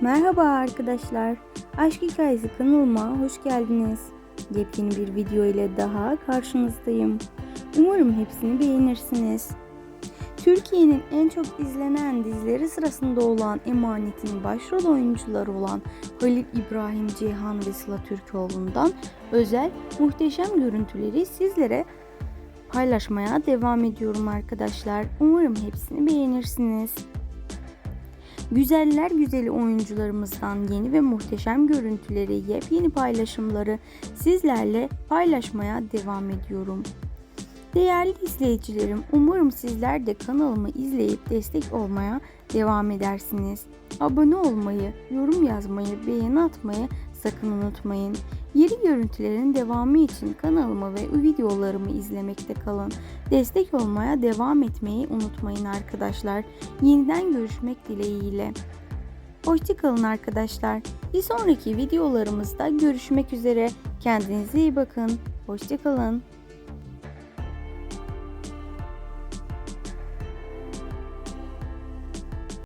Merhaba arkadaşlar. Aşk Hikayesi kanalıma hoş geldiniz. Yepyeni bir video ile daha karşınızdayım. Umarım hepsini beğenirsiniz. Türkiye'nin en çok izlenen dizileri sırasında olan Emanet'in başrol oyuncuları olan Halil İbrahim Ceyhan ve Sıla Türkoğlu'ndan özel muhteşem görüntüleri sizlere paylaşmaya devam ediyorum arkadaşlar. Umarım hepsini beğenirsiniz. Güzeller güzeli oyuncularımızdan yeni ve muhteşem görüntüleri, yepyeni paylaşımları sizlerle paylaşmaya devam ediyorum. Değerli izleyicilerim, umarım sizler de kanalımı izleyip destek olmaya devam edersiniz. Abone olmayı, yorum yazmayı, beğeni atmayı sakın unutmayın. Yeni görüntülerin devamı için kanalımı ve videolarımı izlemekte kalın. Destek olmaya devam etmeyi unutmayın arkadaşlar. Yeniden görüşmek dileğiyle. Hoşçakalın arkadaşlar. Bir sonraki videolarımızda görüşmek üzere. Kendinize iyi bakın. Hoşçakalın.